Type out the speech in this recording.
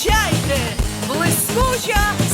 зустрічайте, блискуча.